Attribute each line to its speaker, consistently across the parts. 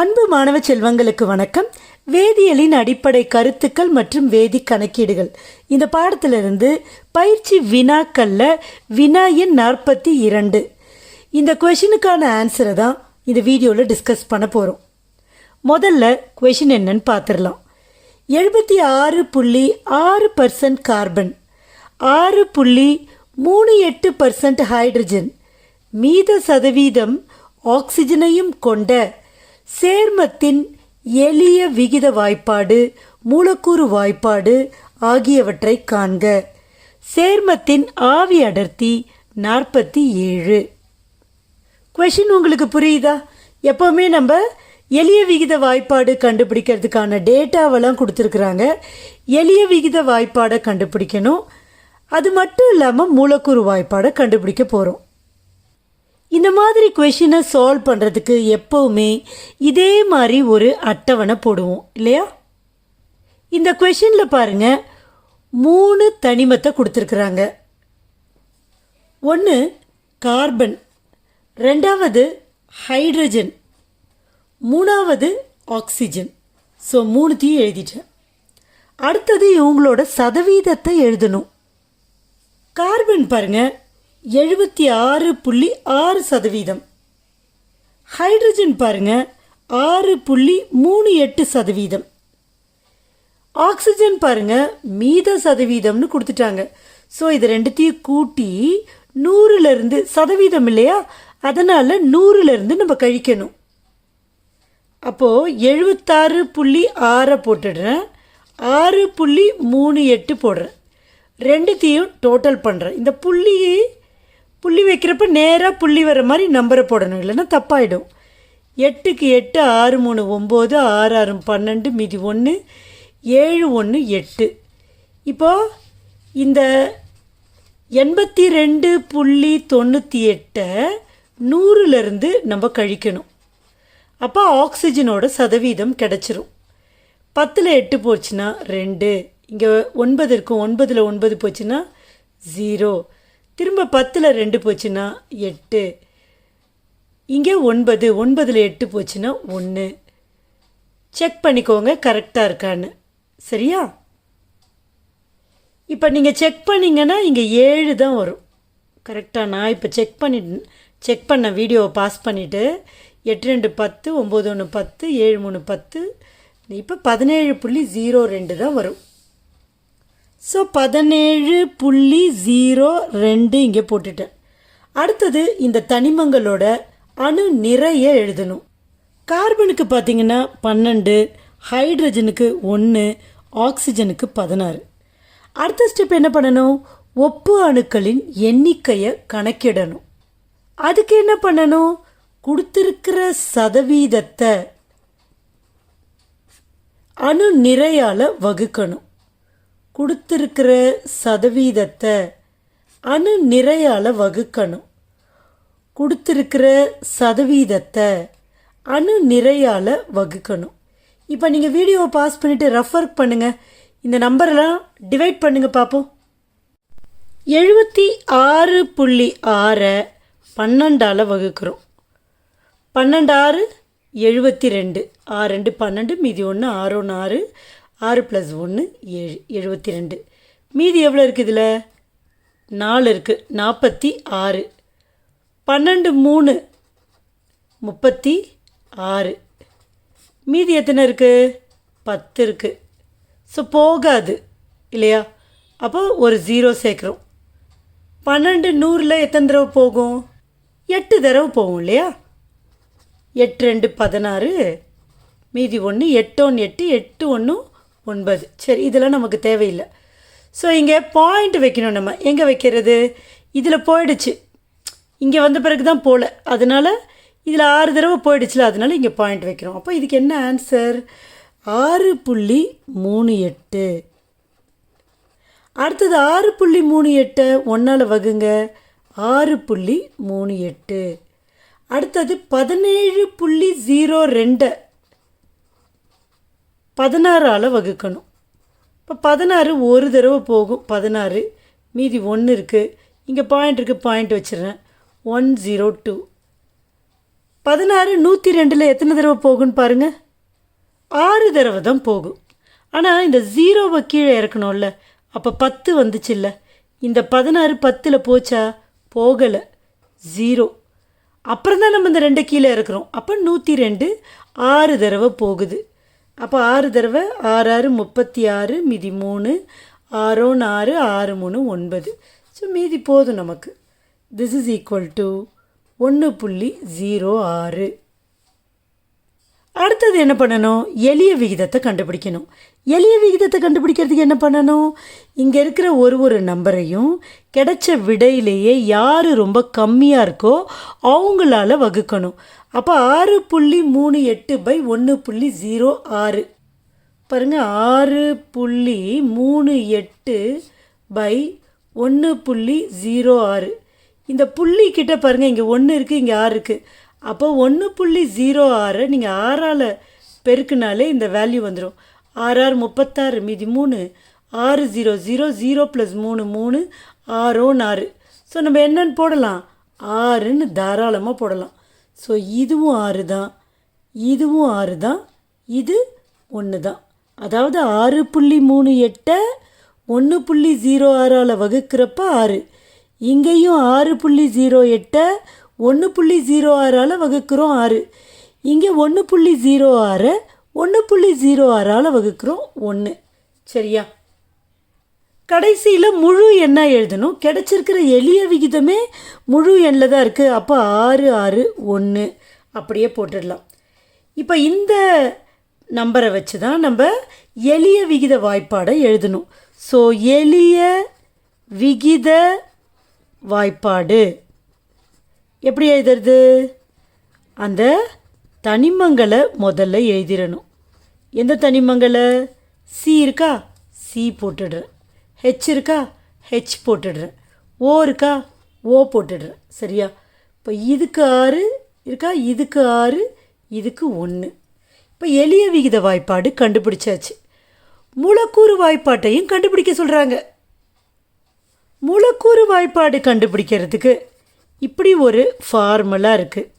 Speaker 1: அன்பு மாணவ செல்வங்களுக்கு வணக்கம். வேதியியலின் அடிப்படை கருத்துக்கள் மற்றும் வேதி கணக்கீடுகள். இந்த பாடத்திலிருந்து பயிற்சி வினாக்கல்ல வினா எண் நாற்பத்தி இரண்டு. இந்த கொஷினுக்கான ஆன்சரை தான் இந்த வீடியோவில் டிஸ்கஸ் பண்ண போகிறோம் முதல்ல கொஷின் என்னன்னு பார்த்துடலாம் எழுபத்தி ஆறு புள்ளி ஆறு பர்சன்ட் கார்பன் ஆறு புள்ளி மூணு எட்டு பர்சன்ட் ஹைட்ரஜன் மீத சதவீதம் ஆக்சிஜனையும் கொண்ட சேர்மத்தின் எளிய விகித வாய்ப்பாடு மூலக்கூறு வாய்ப்பாடு ஆகியவற்றை காண்க. சேர்மத்தின் ஆவி அடர்த்தி நாற்பத்தி ஏழு. கொஷின் உங்களுக்கு புரியுதா? எப்போவுமே நம்ம எளிய விகித வாய்ப்பாடு கண்டுபிடிக்கிறதுக்கான டேட்டாவெல்லாம் கொடுத்துருக்குறாங்க. எளிய விகித வாய்ப்பாடை கண்டுபிடிக்கணும். அது மட்டும் இல்லாமல் மூலக்கூறு வாய்ப்பாடை கண்டுபிடிக்க போகிறோம் இந்த மாதிரி கொஷினை சால்வ் பண்ணுறதுக்கு எப்போவுமே இதே மாதிரி ஒரு அட்டவணை போடுவோம் இல்லையா? இந்த கொஷினில் பாருங்கள் மூணு தனிமத்தை கொடுத்துருக்குறாங்க. ஒன்று கார்பன் ரெண்டாவது ஹைட்ரஜன் மூணாவது ஆக்சிஜன் ஸோ மூணுத்தையும் எழுதிட்டேன். அடுத்தது இவங்களோட சதவீதத்தை எழுதணும். கார்பன் பாருங்கள் எழுபத்தி ஆறு புள்ளி ஆறு சதவீதம். ஹைட்ரஜன் பாருங்க ஆறு புள்ளி மூணு எட்டு சதவீதம். ஆக்சிஜன் பாருங்க மீத சதவீதம்னு கொடுத்துட்டாங்க. ஸோ இது ரெண்டுத்தையும் கூட்டி நூறுலேருந்து சதவீதம் இல்லையா? அதனால் நூறுலேருந்து நம்ம கழிக்கணும். அப்போது எழுபத்தாறு புள்ளி ஆறை போட்டுடுறேன். ஆறு புள்ளி மூணு எட்டு போடுறேன். ரெண்டுத்தையும் டோட்டல் பண்ணுறேன் இந்த புள்ளி புள்ளி வைக்கிறப்ப நேராக புள்ளி வர மாதிரி நம்பரை போடணும். இல்லைன்னா தப்பாயிடும். எட்டுக்கு எட்டு ஆறு மூணு ஒம்பது ஆறு ஆறு பன்னெண்டு மீதி ஒன்று ஏழு ஒன்று எட்டு. இப்போது இந்த எண்பத்தி ரெண்டு புள்ளி தொண்ணூற்றி எட்டை நூறுலேருந்து நம்ம கழிக்கணும். அப்போ ஆக்சிஜனோட சதவீதம் கிடச்சிரும். பத்தில் எட்டு போச்சுன்னா ரெண்டு இங்கே ஒன்பது இருக்கும் ஒன்பதில் ஒன்பது போச்சுன்னா ஜீரோ திரும்ப பத்தில் ரெண்டு போச்சுன்னா எட்டு. இங்கே ஒன்பது ஒன்பதில் எட்டு போச்சுன்னா ஒன்று செக் பண்ணிக்கோங்க கரெக்டாக இருக்கான்னு. சரியா? இப்போ நீங்கள் செக் பண்ணிங்கன்னா இங்கே ஏழு தான் வரும். கரெக்டாக நான் இப்போ செக் பண்ணி செக் பண்ண வீடியோவை பாஸ் பண்ணிவிட்டு எட்டு ரெண்டு பத்து ஒம்பது ஒன்று பத்து ஏழு மூணு பத்து இப்போ பதினேழு புள்ளி ஜீரோ ரெண்டு தான் வரும். ஸோ பதினேழு புள்ளி ஜீரோ ரெண்டு இங்கே போட்டுட்டேன். அடுத்தது இந்த தனிமங்களோட அணு நிறைய எழுதணும். கார்பனுக்கு பார்த்தீங்கன்னா பன்னெண்டு ஹைட்ரஜனுக்கு ஒன்று ஆக்சிஜனுக்கு பதினாறு. அடுத்த ஸ்டெப் என்ன பண்ணணும்? ஒப்பு அணுக்களின் எண்ணிக்கையை கணக்கிடணும். அதுக்கு என்ன பண்ணணும்? கொடுத்துருக்கிற சதவீதத்தை அணு நிறையால் வகுக்கணும். கொடுத்துருக்கிற சதவீதத்தை அணு நிறையால் வகுக்கணும். கொடுத்துருக்கிற சதவீதத்தை அணு நிறையால் வகுக்கணும். இப்போ நீங்கள் வீடியோவை பாஸ் பண்ணிவிட்டு ரெஃபர் பண்ணுங்கள் இந்த நம்பரெல்லாம் டிவைட் பண்ணுங்கள் பார்ப்போம் எழுபத்தி ஆறு புள்ளி ஆறை பன்னெண்டால் வகுக்கிறோம். பன்னெண்டு ஆறு எழுபத்தி ரெண்டு. ஆறு ரெண்டு பன்னெண்டு மீதி ஒன்று ஆறு ஒன்று ஆறு. ஆறு ப்ளஸ் ஒன்று ஏழு எழுபத்தி ரெண்டு மீதி எவ்வளோ இருக்குது இதில்? நாலு இருக்குது நாற்பத்தி ஆறு. பன்னெண்டு மூணு முப்பத்தி ஆறு. மீதி எத்தனை இருக்குது பத்து இருக்குது ஸோ போகாது இல்லையா? அப்போ ஒரு ஜீரோ சேர்க்குறோம். பன்னெண்டு நூறில் எத்தனை தடவை போகும்? எட்டு தடவை போகும் இல்லையா? எட்டு ரெண்டு பதினாறு. மீதி ஒன்று எட்டு ஒன்று எட்டு எட்டு ஒன்று ஒன்பது. சரி இதெல்லாம் நமக்கு தேவையில்லை. ஸோ இங்கே பாயிண்ட் வைக்கணும் நம்ம. எங்கே வைக்கிறது? இதில் போயிடுச்சு. இங்கே வந்த பிறகு தான் போகல அதனால் இதில் ஆறு தடவை போயிடுச்சுல அதனால் இங்கே பாயிண்ட் வைக்கிறோம். அப்போ இதுக்கு என்ன ஆன்சர் ஆறு புள்ளி மூணு எட்டு. அடுத்தது ஆறு புள்ளி மூணு எட்டை ஒன்றால் வகுங்க. ஆறு புள்ளி மூணு எட்டு. அடுத்தது பதினேழு புள்ளி ஜீரோ ரெண்டை. பதினாறால் வகுக்கணும். இப்போ பதினாறு ஒரு தடவை போகும். பதினாறு மீதி ஒன்று இருக்குது இங்கே பாயிண்ட் இருக்குது பாயிண்ட் வச்சிடுறேன். ஒன் ஜீரோ டூ பதினாறு நூற்றி ரெண்டில் எத்தனை தடவை போகும்னு பாருங்கள் ஆறு தடவை தான் போகும். ஆனால் இந்த ஜீரோவை கீழே இறக்கணும்ல. அப்போ பத்து வந்துச்சுல்ல. இந்த பதினாறு பத்தில் போச்சா? போகலை. ஜீரோ அப்புறம் தான் நம்ம இந்த ரெண்டை கீழே இறக்குறோம். அப்போ நூற்றி ரெண்டு ஆறு தடவை போகுது. அப்போ ஆறு தடவை ஆறு ஆறு முப்பத்தி ஆறு மீதி மூணு ஆறோன்னு ஆறு ஆறு மூணு ஒன்பது. ஸோ மீதி போதும் நமக்கு. திஸ் இஸ் ஈக்குவல் டு ஒன்று புள்ளி ஜீரோ ஆறு. அடுத்தது என்ன பண்ணணும்? எளிய விகிதத்தை கண்டுபிடிக்கணும். எளிய விகிதத்தை கண்டுபிடிக்கிறதுக்கு என்ன பண்ணணும்? இங்கே இருக்கிற ஒரு ஒரு நம்பரையும் கிடைச்ச விடையிலேயே யார் ரொம்ப கம்மியாக இருக்கோ அவங்களால வகுக்கணும். அப்போ ஆறு புள்ளி மூணு எட்டு பை ஒன்று புள்ளி ஜீரோ ஆறு. பாருங்கள் ஆறு புள்ளி மூணு எட்டு பை ஒன்று புள்ளி ஜீரோ ஆறு. இந்த புள்ளி கிட்ட பாருங்கள் இங்கே ஒன்று இருக்குது இங்கே ஆறு இருக்குது அப்போ ஒன்று புள்ளி ஜீரோ ஆறை நீங்கள் ஆறால் பெருக்குனாலே இந்த வேல்யூ வந்துடும் ஆறு ஆறு முப்பத்தாறு மீதி மூணு ஆறு ஜீரோ ஜீரோ ஜீரோ ப்ளஸ் மூணு மூணு ஆறோன்னு ஆறு ஸோ நம்ம என்னன்னு போடலாம்? ஆறுன்னு தாராளமாக போடலாம். ஸோ இதுவும் ஆறு தான். இதுவும் ஆறு தான். இது ஒன்று தான். அதாவது ஆறு புள்ளி மூணு எட்டை ஒன்று புள்ளி ஜீரோ ஆறால் வகுக்கிறப்ப ஆறு. இங்கேயும் ஆறு புள்ளி ஜீரோ எட்டை ஒன்று புள்ளி ஜீரோ ஆறால் வகுக்கிறோம் ஆறு. இங்கே ஒன்று புள்ளி ஜீரோ ஆறை ஒன்று புள்ளி ஜீரோ ஆறால் வகுக்கிறோம் ஒன்று சரியா? கடைசியில் முழு எண்ணாக எழுதணும். கிடச்சிருக்கிற எளிய விகிதமே முழு எண்ணில் தான் இருக்குது அப்போ ஆறு ஆறு ஒன்று அப்படியே போட்டுடலாம். இப்போ இந்த நம்பரை வச்சு தான் நம்ம எளிய விகித வாய்ப்பாடை எழுதணும். ஸோ எளிய விகித வாய்ப்பாடு. எப்படி எழுதுறது? அந்த தனிமங்களை முதல்ல எழுதிடணும். எந்த தனிமங்களை? சி இருக்கா? சி போட்டுடுறேன். ஹெச் இருக்கா? ஹெச் போட்டுடுறேன். ஓ இருக்கா? ஓ போட்டுடுறேன். சரியா? இப்போ இதுக்கு ஆறு இருக்கா? இதுக்கு ஆறு இதுக்கு ஒன்று இப்போ எளிய விகித வாய்ப்பாடு கண்டுபிடிச்சாச்சு. மூலக்கூறு வாய்ப்பாட்டையும் கண்டுபிடிக்க சொல்கிறாங்க மூலக்கூறு வாய்ப்பாடு கண்டுபிடிக்கிறதுக்கு இப்படி ஒரு ஃபார்முலா இருக்குது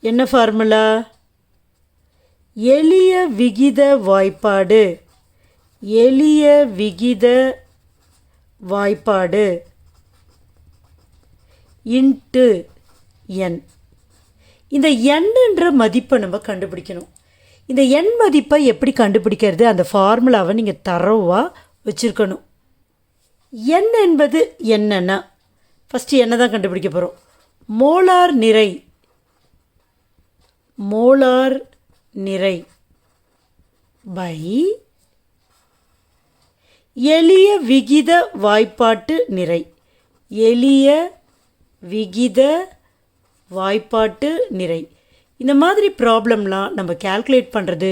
Speaker 1: என்ன ஃபார்முலா எளிய விகித வாய்ப்பாடு. எளிய விகித வாய்ப்பாடு. இன்ட்டு என் இந்த எண்ணுன்ற மதிப்பை நம்ம கண்டுபிடிக்கணும். இந்த எண் மதிப்பை எப்படி கண்டுபிடிக்கிறது? அந்த ஃபார்முலாவை நீங்கள் தரவாக வச்சுருக்கணும். எண் என்பது என்னென்னா ஃபஸ்ட்டு என்ன தான் கண்டுபிடிக்க போகிறோம் மோலார் நிறை. மோலார் நிறை பை எளிய விகித வாய்ப்பாட்டு நிறை. எளிய விகித வாய்ப்பாட்டு நிறை. இந்த மாதிரி ப்ராப்ளம்லாம் நம்ம கால்குலேட் பண்ணுறது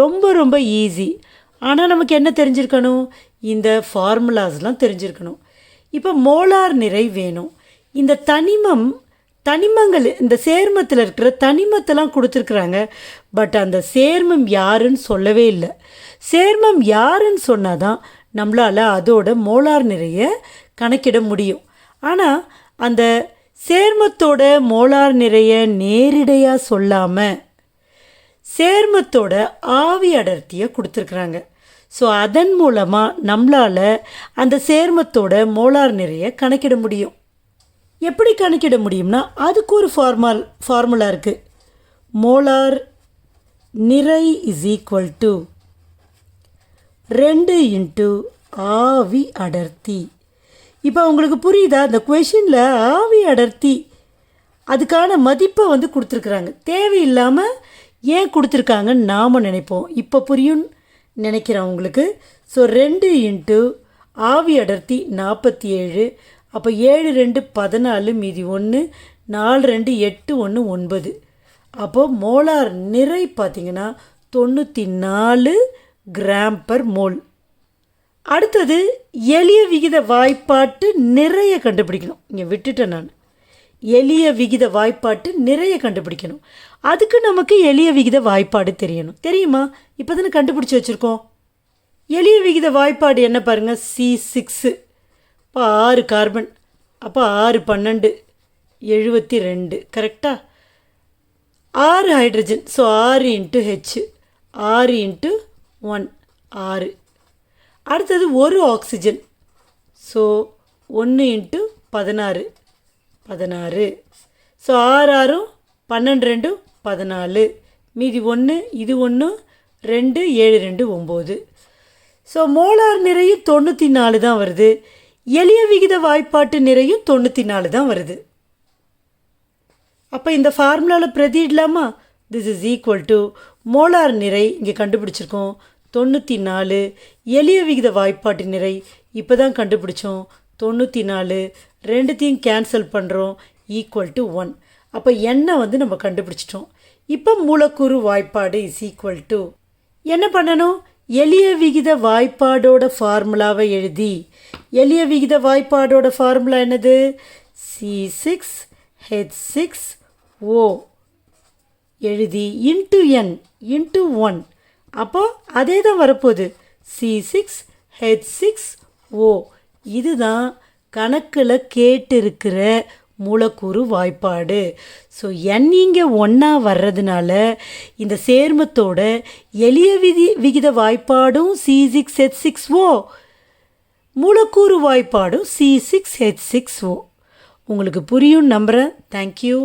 Speaker 1: ரொம்ப ரொம்ப ஈஸி ஆனால் நமக்கு என்ன தெரிஞ்சிருக்கணும்? இந்த ஃபார்முலாஸ்லாம் தெரிஞ்சிருக்கணும். இப்போ மோலார் நிறை வேணும். இந்த தனிமம் தனிமங்கள் இந்த சேர்மத்தில் இருக்கிற தனிமத்தெல்லாம் கொடுத்துருக்குறாங்க. பட் அந்த சேர்மம் யாருன்னு சொல்லவே இல்லை. சேர்மம் யாருன்னு சொன்னால் தான் நம்மளால் அதோட மோலார் நிறைய கணக்கிட முடியும். ஆனால் அந்த சேர்மத்தோட மோலார் நிறைய நேரிடையாக சொல்லாமல் சேர்மத்தோட ஆவி அடர்த்தியை கொடுத்துருக்குறாங்க. ஸோ அதன் மூலமாக நம்மளால் அந்த சேர்மத்தோட மோலார் நிறைய கணக்கிட முடியும். எப்படி கணக்கிட முடியும்னா அதுக்கு ஒரு ஃபார்மால் ஃபார்முலா இருக்குது மோலார் நிறை இஸ் ஈக்குவல் டு ரெண்டு இன்ட்டு ஆவி அடர்த்தி. இப்போ உங்களுக்கு புரியுதா? இந்த கொஷினில் ஆவி அடர்த்தி அதுக்கான மதிப்பை வந்து கொடுத்துருக்குறாங்க. தேவையில்லாமல் ஏன் கொடுத்துருக்காங்கன்னு நாம் நினைப்போம். இப்போ புரியும் நினைக்கிறேன் உங்களுக்கு ஸோ ரெண்டு இன்ட்டு ஆவி அடர்த்தி நாற்பத்தி ஏழு அப்போ ஏழு ரெண்டு பதினாலு மீதி ஒன்று நாலு ரெண்டு எட்டு ஒன்று ஒன்பது. அப்போது மோலார் நிறை பார்த்திங்கன்னா தொண்ணூற்றி நாலு கிராம் பர் மோல். அடுத்தது எளிய விகித வாய்ப்பாட்டு நிறைய கண்டுபிடிக்கணும். இங்கே விட்டுட்டேன் நான். எளிய விகித வாய்ப்பாட்டு நிறைய கண்டுபிடிக்கணும். அதுக்கு நமக்கு எளிய விகித வாய்ப்பாடு தெரியணும். தெரியுமா? இப்போ தானே கண்டுபிடிச்சி வச்சுருக்கோம். எளிய விகித வாய்ப்பாடு என்ன பாருங்கள் சி சிக்ஸு இப்போ ஆறு கார்பன் அப்போ ஆறு பன்னெண்டு எழுபத்தி ரெண்டு. கரெக்டாக ஆறு ஹைட்ரஜன் ஸோ ஆறு இன்ட்டு ஹெச் ஆறு இன்ட்டு ஒன் ஆறு. அடுத்தது ஒரு ஆக்சிஜன் ஸோ ஒன்று இன்ட்டு பதினாறு. பதினாறு. ஸோ ஆறு ஆறும் பன்னெண்டு ரெண்டும் பதினாலு. மீதி ஒன்று இது ஒன்று ரெண்டு ஏழு ரெண்டு ஒம்பது. ஸோ மோலார் நிறையும் தொண்ணூற்றி நாலு தான் வருது. எளிய விகித வாய்ப்பாட்டு நிறையும் தொண்ணூற்றி நாலு தான் வருது. அப்போ இந்த ஃபார்முலாவில் பிரதியிடலாமா this is equal to molar நிறை இங்கே கண்டுபிடிச்சிருக்கோம். தொண்ணூற்றி நாலு எளிய விகித வாய்ப்பாட்டு நிறை இப்போ தான் கண்டுபிடிச்சோம். தொண்ணூற்றி நாலு ரெண்டுத்தையும் கேன்சல் பண்ணுறோம் ஈக்குவல் டு ஒன் அப்போ எண்ணெய் வந்து நம்ம கண்டுபிடிச்சிட்டோம்? இப்போ மூலக்கூறு வாய்ப்பாடு இஸ் ஈக்குவல் டு என்ன பண்ணணும்? எளிய விகித வாய்ப்பாடோட ஃபார்முலாவை எழுதி எளிய விகித வாய்ப்பாடோட ஃபார்முலா என்னது? C six H six O எழுதி இன்ட்டு என் இன்ட்டு ஒன் அப்போது அதே தான் வரப்போகுது. C six H six O இதுதான் கணக்கில் கேட்டிருக்கிற மூலக்கூறு வாய்ப்பாடு. ஸோ என் இங்கே ஒன்றா வர்றதுனால இந்த சேர்மத்தோட எளிய விதி விகித வாய்ப்பாடும் C six H six O மூலக்கூறு வாய்ப்பாடும் C six H six O உங்களுக்கு புரியும் நம்புகிறேன் தேங்க்யூ